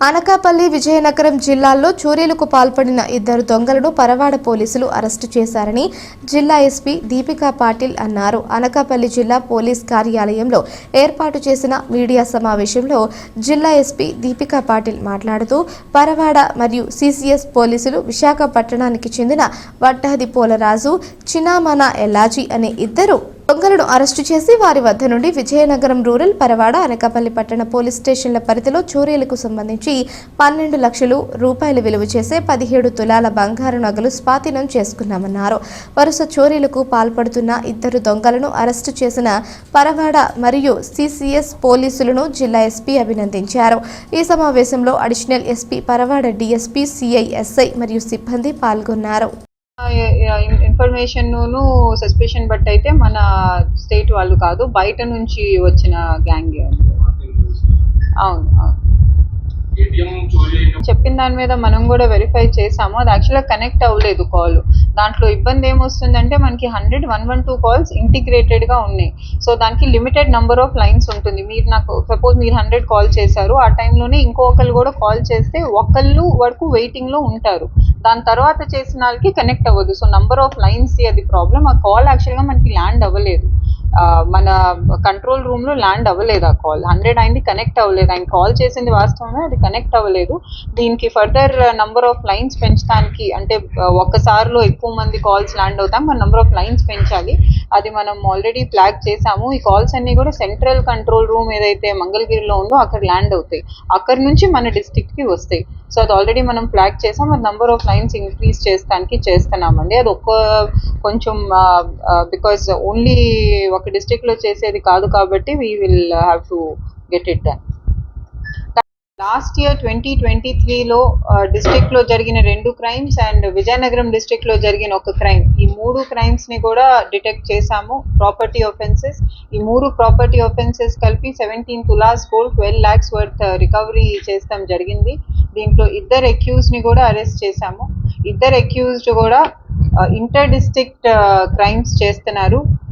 అనకాపల్లి విజయనగరం జిల్లాల్లో చోరీలకు పాల్పడిన ఇద్దరు దొంగలను పరవాడ పోలీసులు అరెస్టు చేశారని జిల్లా ఎస్పీ దీపికా పాటిల్ అన్నారు. అనకాపల్లి జిల్లా పోలీస్ కార్యాలయంలో ఏర్పాటు చేసిన మీడియా సమావేశంలో జిల్లా ఎస్పీ దీపికా పాటిల్ మాట్లాడుతూ పరవాడ మరియు సిసిఎస్ పోలీసులు విశాఖపట్టణానికి చెందిన వడ్డాది పోలరాజు చినామన ఎల్లాజీ అనే ఇద్దరు దొంగలను అరెస్టు చేసి వారి వద్ద నుండి విజయనగరం రూరల్ పరవాడ అనకాపల్లి పట్టణ పోలీస్ స్టేషన్ల పరిధిలో చోరీలకు సంబంధించి పన్నెండు లక్షలు రూపాయలు విలువ చేసే పదిహేడు తులాల బంగారు నగలు స్వాధీనం చేసుకున్నామన్నారు. వరుస చోరీలకు పాల్పడుతున్న ఇద్దరు దొంగలను అరెస్టు చేసిన పరవాడ మరియు సిసిఎస్ పోలీసులను జిల్లా ఎస్పీ అభినందించారు. ఈ సమావేశంలో additional SP Paravada DSP CI SI మరియు సిబ్బంది పాల్గొన్నారు. ఇన్ఫర్మేషన్ సస్పెషన్ బట్టి అయితే మన స్టేట్ వాళ్ళు కాదు బయట నుంచి వచ్చిన గ్యాంగ్ అవును అవును. చెప్పిన దాని మీద మనం కూడా వెరిఫై చేసాము. అది యాక్చువల్గా కనెక్ట్ అవ్వలేదు కాల్. దాంట్లో ఇబ్బంది ఏమొస్తుందంటే మనకి hundred one one two calls ఇంటిగ్రేటెడ్గా ఉన్నాయి. సో దానికి లిమిటెడ్ నెంబర్ ఆఫ్ లైన్స్ ఉంటుంది. మీరు నాకు సపోజ్ మీరు హండ్రెడ్ కాల్ చేశారు. ఆ టైంలోనే ఇంకొకరు కూడా కాల్ చేస్తే ఒకళ్ళు వరకు వెయిటింగ్లో ఉంటారు. దాని తర్వాత చేసిన వాళ్ళకి కనెక్ట్ అవ్వదు. సో నంబర్ ఆఫ్ లైన్స్ అది ప్రాబ్లం ఆ కాల్ యాక్చువల్గా మనకి ల్యాండ్ అవ్వలేదు. మన కంట్రోల్ రూమ్లో ల్యాండ్ అవ్వలేదు ఆ కాల్ హండ్రెడ్ అయింది కనెక్ట్ అవ్వలేదు. ఆయన కాల్ చేసింది వాస్తవమే అది కనెక్ట్ అవ్వలేదు. దీనికి ఫర్దర్ నంబర్ ఆఫ్ లైన్స్ పెంచడానికి అంటే ఒక్కసారిలో ఎక్కువ మంది కాల్స్ ల్యాండ్ అవుతాం మన నంబర్ ఆఫ్ లైన్స్ పెంచాలి. అది మనం ఆల్రెడీ ఫ్లాగ్ చేసాము. ఈ కాల్స్ అన్ని కూడా సెంట్రల్ కంట్రోల్ రూమ్ ఏదైతే మంగళగిరిలో ఉందో అక్కడ ల్యాండ్ అవుతాయి. అక్కడ నుంచి మన డిస్టిక్కి వస్తాయి. సో అది ఆల్రెడీ మనం ఫ్లాగ్ చేసాం అది నంబర్ ఆఫ్ లైన్స్ ఇంక్రీజ్ చేస్తానికి చేస్తున్నామండి. అది ఒక్క కొంచెం బికాస్ ఓన్లీ ఒక డిస్ట్రిక్ట్లో చేసేది కాదు కాబట్టి we will have to get it done last year twenty twenty త్రీలో డిస్ట్రిక్ట్లో జరిగిన రెండు క్రైమ్స్ అండ్ విజయనగరం డిస్ట్రిక్ట్లో జరిగిన ఒక క్రైమ్. ఈ మూడు క్రైమ్స్ని కూడా డిటెక్ట్ చేశాము ప్రాపర్టీ ఒఫెన్సెస్ ఈ మూడు ప్రాపర్టీ ఒఫెన్సెస్ కలిపి seventeen tolas gold twelve lakhs worth recovery చేస్తాం జరిగింది. దీంట్లో ఇద్దరు అక్యూజ్ని కూడా అరెస్ట్ చేశాము. ఇద్దరు అక్యూజ్డ్ కూడా ఇంటర్ డిస్ట్రిక్ట్ క్రైమ్స్ చేస్తున్నారు.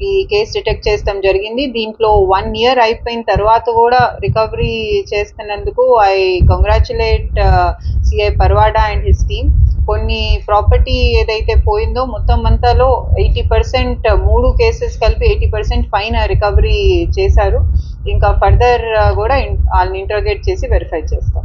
ఈ కేసు డిటెక్ట్ చేస్తాం జరిగింది. దీంట్లో వన్ ఇయర్ అయిపోయిన తర్వాత కూడా రికవరీ చేస్తున్నందుకు I congratulate CI Paravada and his team. కొన్ని ప్రాపర్టీ ఏదైతే పోయిందో మొత్తం అంతాలో ఎయిటీ పర్సెంట్ మూడు కేసెస్ కలిపి ఎయిటీ పర్సెంట్ పైన రికవరీ చేశారు. ఇంకా ఫర్దర్ కూడా వాళ్ళని ఇంటర్గేట్ చేసి వెరిఫై చేస్తాం.